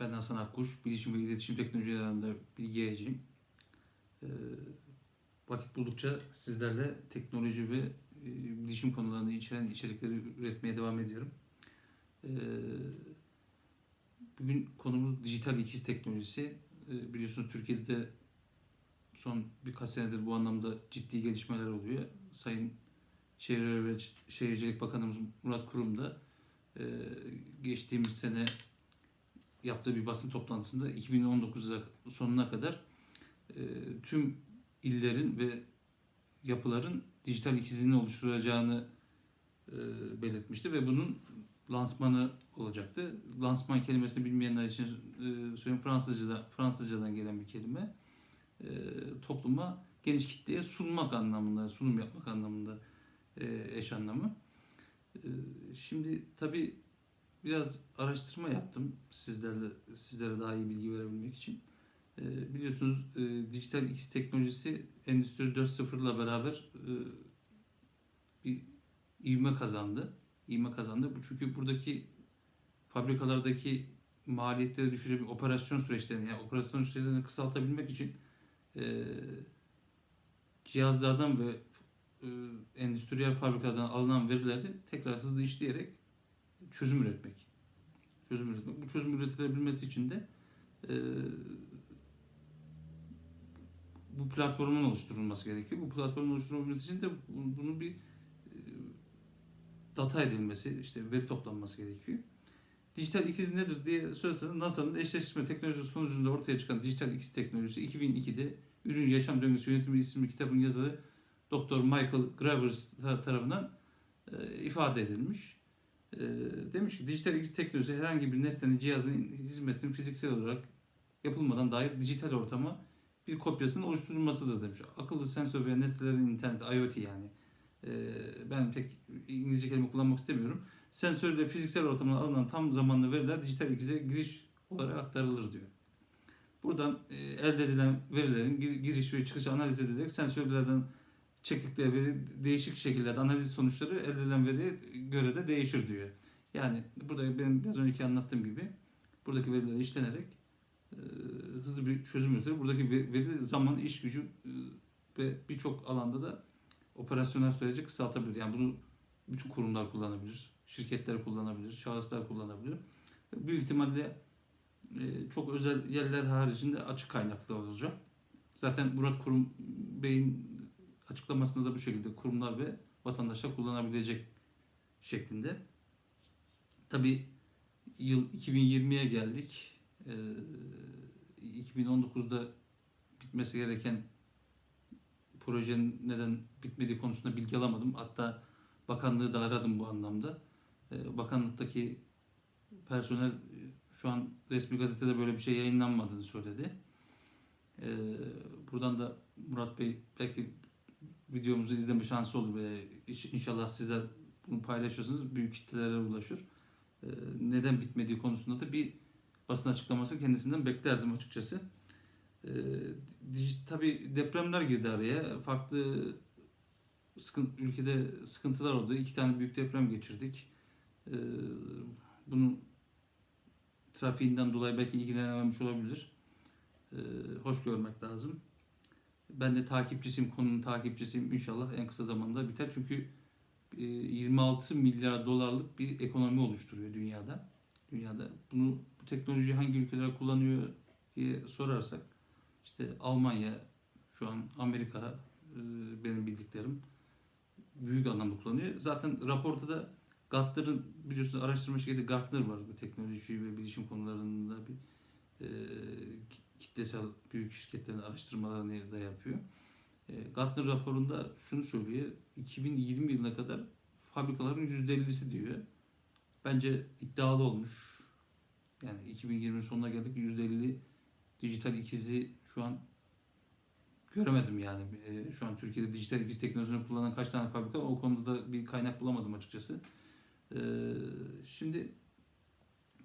Ben Hasan Akkuş, Bilişim ve İletişim Teknolojilerinde bilgi yayıcıyım. Ee, vakit buldukça sizlerle teknoloji ve e, bilişim konularını içeren içerikleri üretmeye devam ediyorum. Ee, bugün konumuz dijital ikiz teknolojisi. Ee, biliyorsunuz Türkiye'de de son birkaç senedir bu anlamda ciddi gelişmeler oluyor. Sayın Çevre ve Şehircilik Bakanımız Murat Kurum da e, geçtiğimiz sene yaptığı bir basın toplantısında 2019 sonuna kadar e, tüm illerin ve yapıların dijital ikizini oluşturacağını e, belirtmişti ve bunun lansmanı olacaktı. Lansman kelimesini bilmeyenler için e, söyleyeyim Fransızca'da Fransızcadan gelen bir kelime. Topluma geniş kitleye sunmak anlamında, sunum yapmak anlamında eş anlamı. Şimdi tabii biraz araştırma yaptım sizlerle sizlere daha iyi bilgi verebilmek için. E, biliyorsunuz e, dijital ikiz teknolojisi Endüstri 4.0 ile beraber e, bir ivme kazandı. İvme kazandı. Bu çünkü buradaki fabrikalardaki maliyetleri düşürebilmek, operasyon süreçlerini yani operasyon süreçlerini kısaltabilmek için e, cihazlardan ve e, endüstriyel fabrikadan alınan verileri tekrar hızlı işleyerek çözüm üretmek. Çözüm üretmek. Bu çözüm üretilebilmesi için de e, bu platformun oluşturulması gerekiyor. Bu platformun oluşturulması için de bu- bunun bir e, data edilmesi, işte veri toplanması gerekiyor. Dijital ikiz nedir diye sorarsanız NASA'nın eşleştirme teknolojisi sonucunda ortaya çıkan dijital ikiz teknolojisi 2002'de Ürün Yaşam Döngüsü Yönetimi isimli kitabın yazarı Dr. Michael Gravers tarafından e, ifade edilmiş. E, demiş ki dijital ikiz teknolojisi herhangi bir nesnenin cihazın hizmetinin fiziksel olarak yapılmadan dair dijital ortama bir kopyasının oluşturulmasıdır demiş. Akıllı sensör ve nesnelerin internet, IoT yani. E, ben pek İngilizce kelime kullanmak istemiyorum. Sensör ile fiziksel ortamdan alınan tam zamanlı veriler dijital ikize giriş olarak aktarılır diyor. Buradan e, elde edilen verilerin gir- giriş ve çıkışı analiz edilerek sensörlerden çektikleri veri değişik şekillerde analiz sonuçları elde edilen veriye göre de değişir diyor. Yani burada benim biraz önceki anlattığım gibi buradaki veriler işlenerek e, hızlı bir çözüm üretilir. Buradaki ve- veri zaman, iş gücü e, ve birçok alanda da operasyonel süreci kısaltabilir. Yani bunu bütün kurumlar kullanabilir, şirketler kullanabilir, şahıslar kullanabilir. Büyük ihtimalle e, çok özel yerler haricinde açık kaynaklı olacak. Zaten Murat Kurum Bey'in açıklamasında da bu şekilde kurumlar ve vatandaşlar kullanabilecek şeklinde. Tabi yıl 2020'ye geldik. Ee, 2019'da bitmesi gereken projenin neden bitmediği konusunda bilgi alamadım. Hatta bakanlığı da aradım bu anlamda. Ee, bakanlıktaki personel e, şu an resmi gazetede böyle bir şey yayınlanmadığını söyledi. Ee, buradan da Murat Bey belki videomuzu izleme şansı olur ve inşallah sizler bunu paylaşırsınız. Büyük kitlelere ulaşır. Ee, neden bitmediği konusunda da bir basın açıklaması kendisinden beklerdim açıkçası. Ee, tabii depremler girdi araya. Farklı sıkıntı, ülkede sıkıntılar oldu. İki tane büyük deprem geçirdik. Ee, bunun trafiğinden dolayı belki ilgilenememiş olabilir. Hoş görmek lazım. Ben de takipçisiyim, konunun takipçisiyim. İnşallah en kısa zamanda biter. Çünkü e, 26 milyar dolarlık bir ekonomi oluşturuyor dünyada. Dünyada bunu bu teknoloji hangi ülkeler kullanıyor diye sorarsak işte Almanya, şu an Amerika e, benim bildiklerim büyük anlamda kullanıyor. Zaten raporda da Gartner'ın biliyorsunuz araştırma şirketi Gartner var bu teknoloji ve bilişim konularında bir e, kitlesel büyük şirketlerin araştırmalarını da yapıyor. E, Gartner raporunda şunu söylüyor. 2020 yılına kadar fabrikaların %50'si diyor. Bence iddialı olmuş. Yani 2020 sonuna geldik %50 dijital ikizi şu an göremedim yani. E, şu an Türkiye'de dijital ikiz teknolojisini kullanan kaç tane fabrika o konuda da bir kaynak bulamadım açıkçası. E, şimdi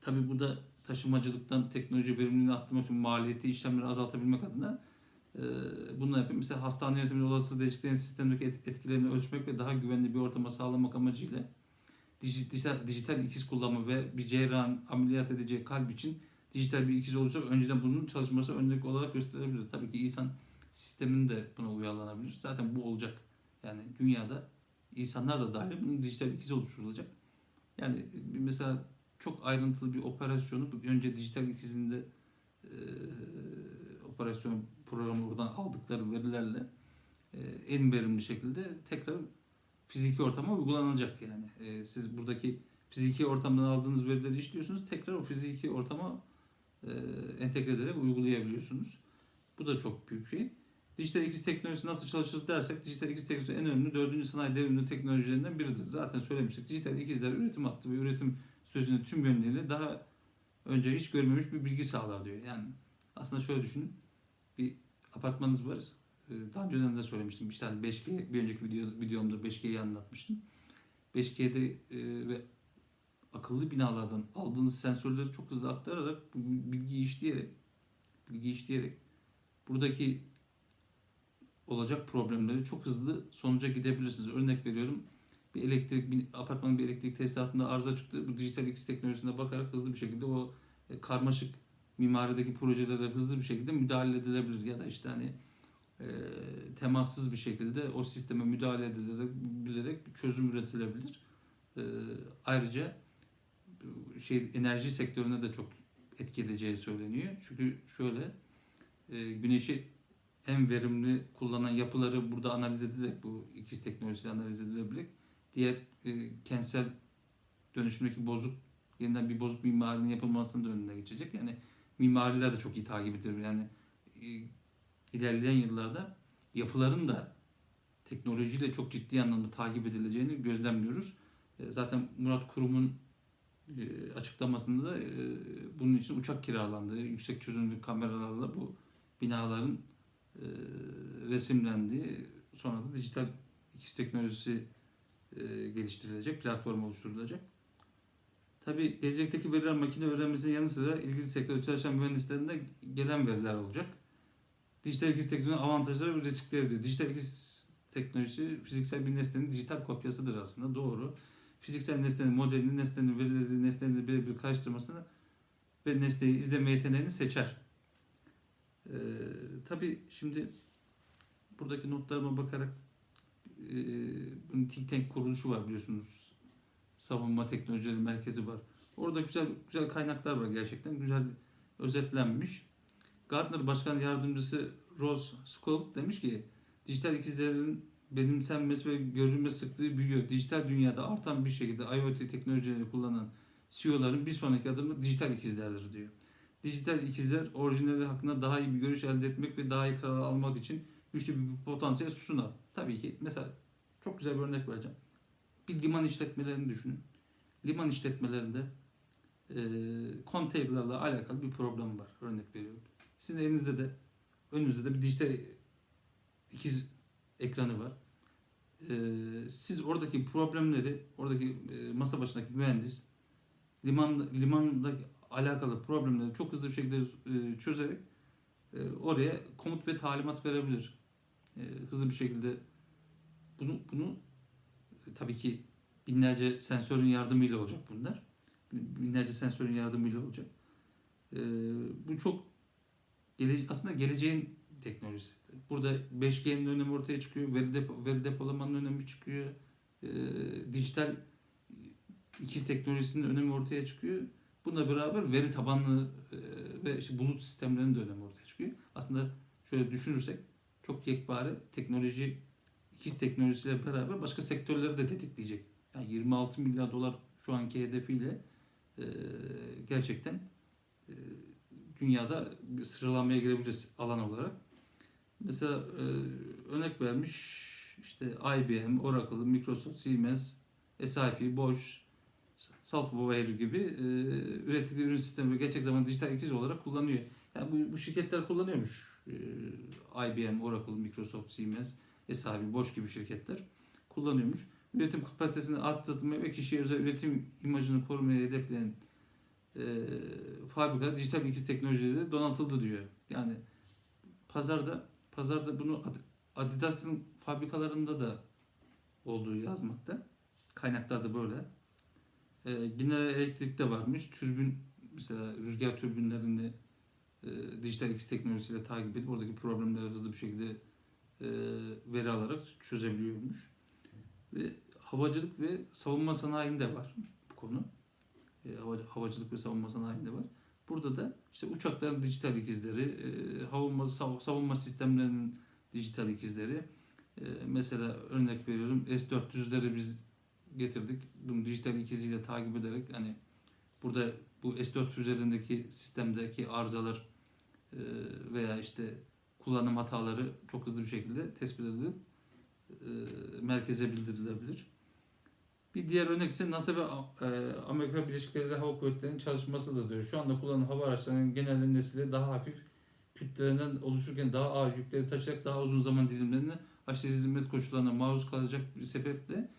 tabii burada taşımacılıktan teknoloji verimliliğini arttırmak için maliyeti işlemleri azaltabilmek adına e, bunu yapıyor. Mesela hastane yönetiminin olası değişikliklerin sistemdeki et- etkilerini ölçmek ve daha güvenli bir ortama sağlamak amacıyla dij- dijital, dijital ikiz kullanımı ve bir cerrahın ameliyat edeceği kalp için dijital bir ikiz olursa önceden bunun çalışması örnek olarak gösterebilir. Tabii ki insan sisteminin de buna uyarlanabilir. Zaten bu olacak. Yani dünyada insanlar da dahil bunun dijital ikizi oluşturulacak. Yani mesela çok ayrıntılı bir operasyonu önce dijital ikizinde e, operasyon programı oradan aldıkları verilerle e, en verimli şekilde tekrar fiziki ortama uygulanacak yani. E, siz buradaki fiziki ortamdan aldığınız verileri işliyorsunuz. Tekrar o fiziki ortama e, entegre ederek uygulayabiliyorsunuz. Bu da çok büyük şey. Dijital ikiz teknolojisi nasıl çalışır dersek dijital ikiz teknolojisi en önemli dördüncü sanayi devrimli teknolojilerinden biridir. Zaten söylemiştik. Dijital ikizler üretim hattı ve üretim sürecinde tüm yönleriyle daha önce hiç görmemiş bir bilgi sağlar diyor. Yani aslında şöyle düşünün. Bir apartmanınız var. Ee, Daha önceden de söylemiştim. İşte hani 5G, bir önceki video, videomda 5G'yi anlatmıştım. 5G'de e, ve akıllı binalardan aldığınız sensörleri çok hızlı aktararak bilgiyi işleyerek bilgi işleyerek buradaki olacak problemleri çok hızlı sonuca gidebilirsiniz. Örnek veriyorum. Bir elektrik bir apartmanın bir elektrik tesisatında arıza çıktı. Bu dijital ikiz teknolojisine bakarak hızlı bir şekilde o e, karmaşık mimarideki projelere hızlı bir şekilde müdahale edilebilir ya da işte hani e, temassız bir şekilde o sisteme müdahale edilerek çözüm üretilebilir. E, ayrıca şey enerji sektörüne de çok etki edeceği söyleniyor. Çünkü şöyle e, güneşi en verimli kullanan yapıları burada analiz edilerek bu ikiz teknolojisiyle analiz edilebilir. Diğer e, kentsel dönüşümdeki bozuk yeniden bir bozuk mimarinin yapılmasının da önüne geçecek. Yani mimariler de çok iyi takip edilir. Yani e, ilerleyen yıllarda yapıların da teknolojiyle çok ciddi anlamda takip edileceğini gözlemliyoruz. E, zaten Murat Kurum'un e, açıklamasında da e, bunun için uçak kiralandığı, yüksek çözünürlük kameralarla bu binaların e, resimlendiği, sonra da dijital ikiz teknolojisi geliştirilecek, platform oluşturulacak. Tabii gelecekteki veriler makine öğrenmesinin yanı sıra ilgili sektörde çalışan mühendislerin de gelen veriler olacak. Dijital ikiz teknolojinin avantajları ve riskleri diyor. Dijital ikiz teknolojisi fiziksel bir nesnenin dijital kopyasıdır aslında doğru. Fiziksel nesnenin modelini, nesnenin verileri, nesnenin birebir karıştırmasını ve nesneyi izleme yeteneğini seçer. Ee, tabii şimdi buradaki notlarıma bakarak e, bunun think tank kuruluşu var biliyorsunuz. Savunma Teknolojileri Merkezi var. Orada güzel güzel kaynaklar var gerçekten. Güzel özetlenmiş. Gartner Başkan Yardımcısı Rose Skoll demiş ki dijital ikizlerin benimsenmesi ve görülme sıklığı büyüyor. Dijital dünyada artan bir şekilde IoT teknolojileri kullanan CEO'ların bir sonraki adımı dijital ikizlerdir diyor. Dijital ikizler orijinali hakkında daha iyi bir görüş elde etmek ve daha iyi karar almak için güçlü bir potansiyel sunar. Tabii ki mesela çok güzel bir örnek vereceğim. Bir liman işletmelerini düşünün. Liman işletmelerinde e, konteynerlarla alakalı bir problem var. Örnek veriyorum. Sizin elinizde de önünüzde de bir dijital ikiz ekranı var. E, siz oradaki problemleri, oradaki e, masa başındaki mühendis liman limandaki alakalı problemleri çok hızlı bir şekilde e, çözerek e, oraya komut ve talimat verebilir. E, hızlı bir şekilde bunu bunu e, tabii ki binlerce sensörün yardımıyla olacak bunlar. Binlerce sensörün yardımıyla olacak. E, bu çok gele, aslında geleceğin teknolojisi. Burada 5G'nin önemi ortaya çıkıyor. Veri, depo, veri depolamanın önemi çıkıyor. E, dijital ikiz teknolojisinin önemi ortaya çıkıyor. Bununla beraber veri tabanlı e, ve işte bulut sistemlerinin de önemi ortaya çıkıyor. Aslında şöyle düşünürsek çok yekpare teknoloji ikiz teknolojisiyle beraber başka sektörleri de tetikleyecek. Yani 26 milyar dolar şu anki hedefiyle e, gerçekten e, dünyada bir sıralamaya girebiliriz alan olarak. Mesela e, örnek vermiş işte IBM, Oracle, Microsoft, Siemens, SAP, Bosch, Software gibi e, ürettikleri ürün sistemi gerçek zaman dijital ikiz olarak kullanıyor. Yani bu, bu şirketler kullanıyormuş. E, IBM, Oracle, Microsoft, Siemens, SAP, Bosch gibi şirketler kullanıyormuş. Üretim kapasitesini arttırmaya ve kişiye özel üretim imajını korumaya hedefleyen e, fabrika dijital ikiz teknolojileri donatıldı diyor. Yani pazarda pazarda bunu Adidas'ın fabrikalarında da olduğu yazmakta. Kaynaklarda böyle. E, General Electric'te varmış. Türbün mesela rüzgar türbinlerini e, dijital X teknolojisiyle takip edip oradaki problemleri hızlı bir şekilde e, veri alarak çözebiliyormuş. Ve havacılık ve savunma sanayinde var bu konu. E, hava- havacılık ve savunma sanayinde var. Burada da işte uçakların dijital ikizleri, e, havunma, sav- savunma sistemlerinin dijital ikizleri. E, mesela örnek veriyorum S-400'leri biz getirdik. Bunu dijital ikiziyle takip ederek hani burada bu S-400 üzerindeki sistemdeki arızalar veya işte kullanım hataları çok hızlı bir şekilde tespit edilip e, merkeze bildirilebilir. Bir diğer örnek ise NASA ve e, Amerika Birleşik Devletleri Hava Kuvvetleri'nin çalışmasıdır diyor. Şu anda kullanılan hava araçlarının genel nesli daha hafif kütlelerinden oluşurken daha ağır yükleri taşıyarak daha uzun zaman dilimlerini aşırı hizmet koşullarına maruz kalacak bir sebeple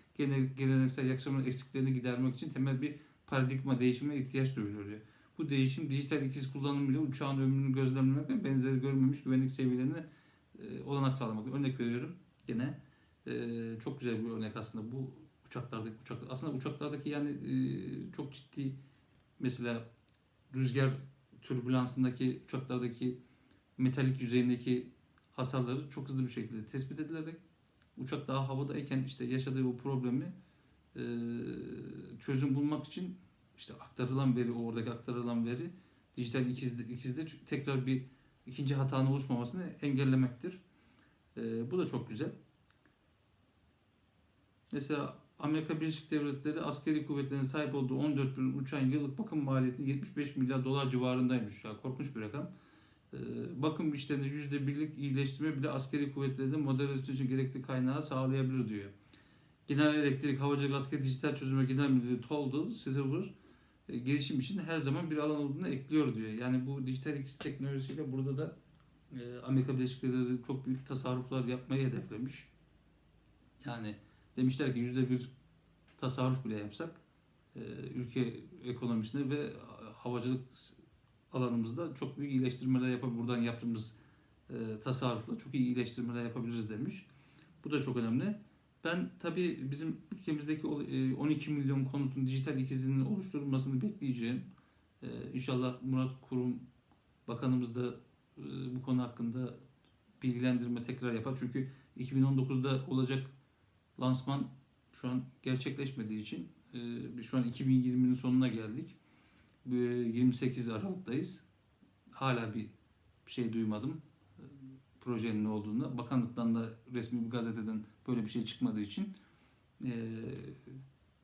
geleneksel yaklaşımın eksiklerini gidermek için temel bir paradigma değişimine ihtiyaç duyuluyor diyor. Bu değişim dijital ikiz kullanımıyla uçağın ömrünü gözlemlemek ve benzeri görülmemiş güvenlik seviyelerini e, olanak sağlamak. Örnek veriyorum gene e, çok güzel bir örnek aslında bu uçaklardaki uçak aslında uçaklardaki yani e, çok ciddi mesela rüzgar türbülansındaki uçaklardaki metalik yüzeyindeki hasarları çok hızlı bir şekilde tespit edilerek uçak daha havadayken işte yaşadığı bu problemi çözüm bulmak için işte aktarılan veri oradaki aktarılan veri dijital ikizde, ikizde tekrar bir ikinci hatanın oluşmamasını engellemektir. E, bu da çok güzel. Mesela Amerika Birleşik Devletleri askeri kuvvetlerinin sahip olduğu 14 bin uçağın yıllık bakım maliyeti 75 milyar dolar civarındaymış. Ya korkunç bir rakam. Ee, bakım işlerinde yüzde birlik iyileştirme bile askeri kuvvetlerinin modernizasyon için gerekli kaynağı sağlayabilir diyor. Genel Elektrik Havacılık Askeri Dijital Çözümü Genel Müdürü Toldu Silver gelişim için her zaman bir alan olduğunu ekliyor diyor. Yani bu dijital X teknolojisiyle burada da e, Amerika Birleşik Devletleri çok büyük tasarruflar yapmayı hedeflemiş. Yani demişler ki yüzde bir tasarruf bile yapsak e, ülke ekonomisine ve havacılık alanımızda çok büyük iyileştirmeler yapıp buradan yaptığımız e, tasarrufla çok iyi iyileştirmeler yapabiliriz demiş. Bu da çok önemli. Ben tabii bizim ülkemizdeki o, e, 12 milyon konutun dijital ikizinin oluşturulmasını bekleyeceğim. E, İnşallah Murat Kurum Bakanımız da e, bu konu hakkında bilgilendirme tekrar yapar. Çünkü 2019'da olacak lansman şu an gerçekleşmediği için e, şu an 2020'nin sonuna geldik. E, 28 Aralık'tayız. Hala bir şey duymadım projenin olduğunu. Bakanlıktan da resmi bir gazeteden böyle bir şey çıkmadığı için e,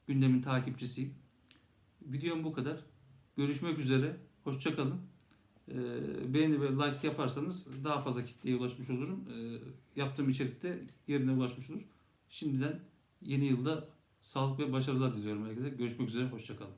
gündemin takipçisiyim. Videom bu kadar. Görüşmek üzere. Hoşçakalın. E, beğeni ve like yaparsanız daha fazla kitleye ulaşmış olurum. E, yaptığım içerik de yerine ulaşmış olur. Şimdiden yeni yılda sağlık ve başarılar diliyorum herkese. Görüşmek üzere. Hoşçakalın.